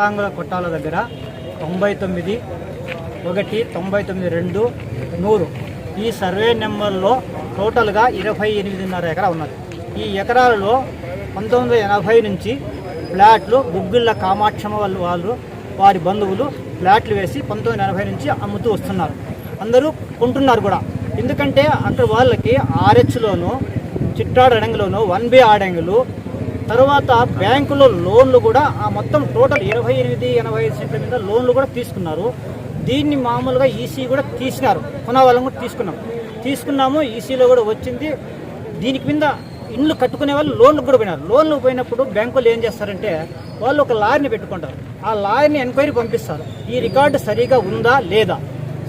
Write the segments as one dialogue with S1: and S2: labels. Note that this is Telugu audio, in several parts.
S1: ఆంగ్ల కొట్టాల దగ్గర తొంభై తొమ్మిది ఒకటి తొంభై తొమ్మిది రెండు నూరు. ఈ సర్వే నెంబర్లో టోటల్గా ఇరవై ఎనిమిదిన్నర ఎకరా ఉన్నది. ఈ ఎకరాలలో పంతొమ్మిది వందల ఎనభై నుంచి ఫ్లాట్లు గుగ్గిళ్ళ కామాక్షమ వాళ్ళు వాళ్ళు వారి బంధువులు ఫ్లాట్లు వేసి పంతొమ్మిది ఎనభై నుంచి అమ్ముతూ వస్తున్నారు. అందరూ కొంటున్నారు కూడా. ఎందుకంటే అక్కడ వాళ్ళకి ఆర్హెచ్లోను చిట్టాడు అడంగిలోను వన్ బి ఆడంగులు తర్వాత బ్యాంకులో లోన్లు కూడా ఆ మొత్తం టోటల్ ఇరవై ఎనిమిది ఎనభై ఐదు సెంట్ల మీద లోన్లు కూడా తీసుకున్నారు. దీన్ని మామూలుగా ఈసీ కూడా తీసినారు. కొనవాళ్ళం కూడా తీసుకున్నాం. తీసుకున్నాము ఈసీలో కూడా వచ్చింది. దీనికి మీద ఇండ్లు కట్టుకునే వాళ్ళు లోన్లు కూడా పోయినారు. లోన్లు పోయినప్పుడు బ్యాంకులు ఏం చేస్తారంటే వాళ్ళు ఒక లాయర్ని పెట్టుకుంటారు. ఆ లాయర్ని ఎంక్వైరీ పంపిస్తారు. ఈ రికార్డు సరిగా ఉందా లేదా?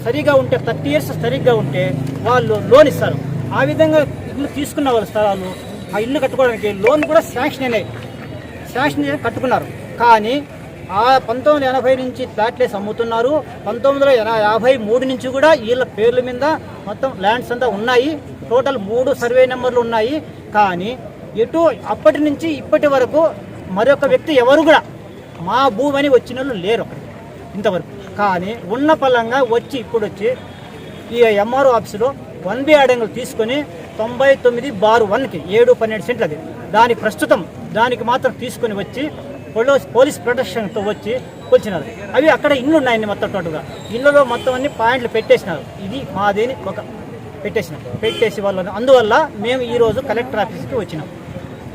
S1: సరిగా ఉంటే థర్టీ ఇయర్స్ సరిగ్గా ఉంటే వాళ్ళు లోన్ ఇస్తారు. ఆ విధంగా ఇల్లు తీసుకున్న వాళ్ళ స్థలాలు ఆ ఇల్లు కట్టుకోవడానికి లోన్ కూడా శాంక్షన్ అయినాయి. శాంక్షన్ చేసి కట్టుకున్నారు. కానీ ఆ పంతొమ్మిది ఎనభై నుంచి ఫ్లాట్లేసి అమ్ముతున్నారు పంతొమ్మిది వందల యాభై మూడు నుంచి కూడా వీళ్ళ పేర్ల మీద మొత్తం ల్యాండ్స్ అంతా ఉన్నాయి. టోటల్ మూడు సర్వే నెంబర్లు ఉన్నాయి. కానీ ఎటు అప్పటి నుంచి ఇప్పటి వరకు మరొక వ్యక్తి ఎవరు కూడా మా భూమి అని వచ్చిన వాళ్ళు లేరు అక్కడికి ఇంతవరకు. కానీ ఉన్న పలంగా వచ్చి ఇప్పుడు వచ్చి ఈ ఎంఆర్ఓ ఆఫీసులో వన్ బి అడంగులు తీసుకొని తొంభై తొమ్మిది బారు వన్కి ఏడు పన్నెండు సెంట్లది. దాని ప్రస్తుతం దానికి మాత్రం తీసుకొని వచ్చి పోలీస్ పోలీస్ ప్రొటెక్షన్తో వచ్చి కొలిచినారు. అవి అక్కడ ఇల్లు ఉన్నాయండి మొత్తం టోటల్గా. ఇళ్ళలో మొత్తం అన్ని పాయింట్లు పెట్టేసినారు. ఇది మాదేని ఒక పెట్టేసిన పెట్టేసి వాళ్ళని. అందువల్ల మేము ఈరోజు కలెక్టర్ ఆఫీస్కి వచ్చినాం.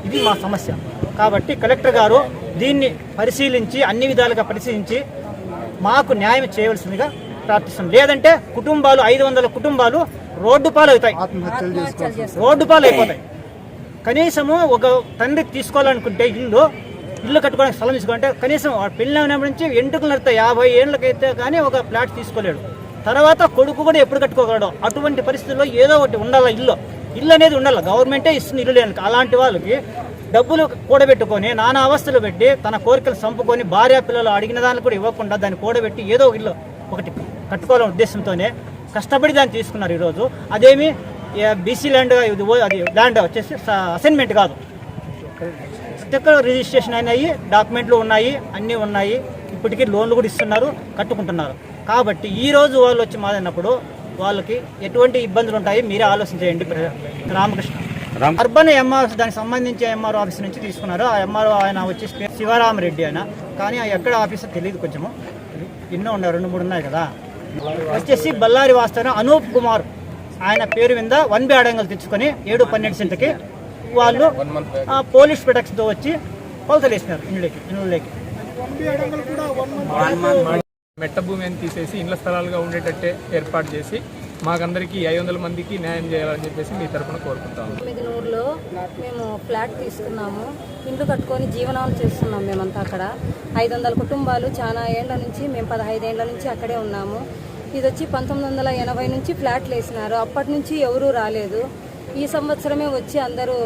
S1: ఇది మా సమస్య. కాబట్టి కలెక్టర్ గారు దీన్ని పరిశీలించి అన్ని విధాలుగా పరిశీలించి మాకు న్యాయం చేయవలసిందిగా ప్రార్థిస్తున్నాం. లేదంటే కుటుంబాలు ఐదు వందల కుటుంబాలు రోడ్డు పాలు అవుతాయి రోడ్డు పాలు అయిపోతాయి కనీసము ఒక తండ్రి తీసుకోవాలనుకుంటే ఇల్లు ఇల్లు కట్టుకోవడానికి స్థలం తీసుకుంటే కనీసం వాడు పెళ్ళినప్పటి నుంచి ఎంటుకలు నడితే యాభై ఏళ్ళకైతే కానీ ఒక ఫ్లాట్ తీసుకోలేడు. తర్వాత కొడుకు కూడా ఎప్పుడు కట్టుకోగలడు? అటువంటి పరిస్థితుల్లో ఏదో ఒకటి ఉండాలి ఇల్లు? ఇల్లు అనేది ఉండాలి? గవర్నమెంటే ఇస్తుంది ఇల్లు లేని అలాంటి వాళ్ళకి డబ్బులు కూడబెట్టుకొని నానా అవస్థలు పెట్టి తన కోరికలు చంపుకొని భార్య పిల్లలు అడిగిన దాన్ని కూడా ఇవ్వకుండా దాన్ని కూడబెట్టి ఏదో ఒక ఇల్లు ఒకటి కట్టుకోవాలనే ఉద్దేశంతోనే కష్టపడి దాన్ని తీసుకున్నారు ఈరోజు. అదేమి బీసీ ల్యాండ్ ఇది అది ల్యాండ్ వచ్చేసి అసైన్మెంట్ కాదు. ప్రతి రిజిస్ట్రేషన్ అయినాయి డాక్యుమెంట్లు ఉన్నాయి అన్నీ ఉన్నాయి. ఇప్పటికీ లోన్లు కూడా ఇస్తున్నారు కట్టుకుంటున్నారు. కాబట్టి ఈ రోజు వాళ్ళు వచ్చి మాదన్నప్పుడు వాళ్ళకి ఎటువంటి ఇబ్బందులు ఉంటాయి మీరే ఆలోచించేయండి ప్ర- రామకృష్ణ. అర్బన్ ఎంఆర్ దానికి సంబంధించి ఎంఆర్ ఆఫీస్ నుంచి తీసుకున్నారు. ఆ ఎంఆర్ ఆయన వచ్చి శివరామరెడ్డి ఆయన. కానీ ఆ ఎక్కడ ఆఫీస్ తెలియదు కొంచెము. ఎన్నో ఉన్నాయి రెండు మూడు ఉన్నాయి కదా. వచ్చేసి బళ్ళారి వాస్తవం అనూప్ కుమార్ ఆయన పేరు మీద వన్ బి అడంగలు తెచ్చుకొని ఏడు పన్నెండు సెంట్కి వాళ్ళు ఆ, పోలీస్ ప్రొటెక్షన్తో వచ్చి కొలతలు వేసినారు ఇండ్లకి ఇండ్లకి.
S2: మెట్ట భూమి అని తీసేసి ఇండ్ల స్థలాలుగా ఉండేటట్టే ఏర్పాటు చేసి మాకందరికీ ఐదు వందల మందికి న్యాయం చేయాలని చెప్పేసి మీ తరఫున కోరుకుంటాము.
S3: తొమ్మిదినూరులో మేము ఫ్లాట్ తీసుకున్నాము. ఇండ్లు కట్టుకొని జీవనాలు చేస్తున్నాం మేమంతా అక్కడ. ఐదు వందల కుటుంబాలు చాలా ఏళ్ళ నుంచి మేము పదహైదేళ్ళ నుంచి అక్కడే ఉన్నాము. ఇది వచ్చి పంతొమ్మిది వందల ఎనభై నుంచి ఫ్లాట్లు వేసినారు. అప్పటి నుంచి ఎవరూ రాలేదు. ఈ సంవత్సరమే వచ్చి అందరూ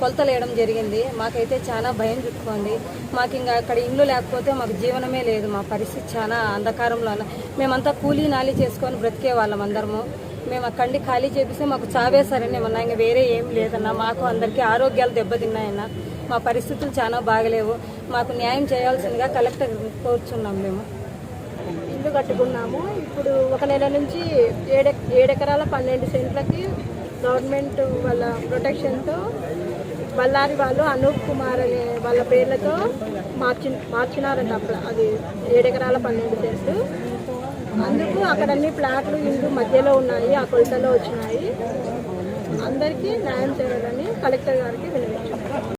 S3: కొలతలు వేయడం జరిగింది. మాకైతే చాలా భయం చుట్టుకోండి మాకు ఇంకా అక్కడ ఇల్లు లేకపోతే మాకు జీవనమే లేదు. మా పరిస్థితి చాలా అంధకారంలో ఉన్న- మేమంతా కూలీ నాలి చేసుకొని బ్రతికే వాళ్ళం అందరము. మేము అక్కడి ఖాళీ చేపిస్తే మాకు చావేశారని ఏమన్నా. ఇంకా వేరే ఏం లేదన్నా. మాకు అందరికీ ఆరోగ్యాలు దెబ్బతిన్నాయన్న. మా పరిస్థితులు చాలా బాగలేవు. మాకు న్యాయం చేయాల్సిందిగా కలెక్టర్ కోరుచున్నాం మేము.
S4: ఇల్లు కట్టుకున్నాము. ఇప్పుడు ఒక నెల నుంచి ఏడె ఏడెకరాల పన్నెండు సెంట్లకి గవర్నమెంట్ వాళ్ళ ప్రొటెక్షన్తో బళ్ళారి వాళ్ళు అనూప్ కుమార్ అనే వాళ్ళ పేర్లతో మార్చి మార్చినారంట అప్పుడు అది ఏడెకరాల పన్నెండు సెంట్లు అందుకు అక్కడ అన్ని ప్లాట్లు ఇండ్లు మధ్యలో ఉన్నాయి ఆ కొలతలో వచ్చినాయి. అందరికీ న్యాయం చేయాలని కలెక్టర్ గారికి వినిపించారు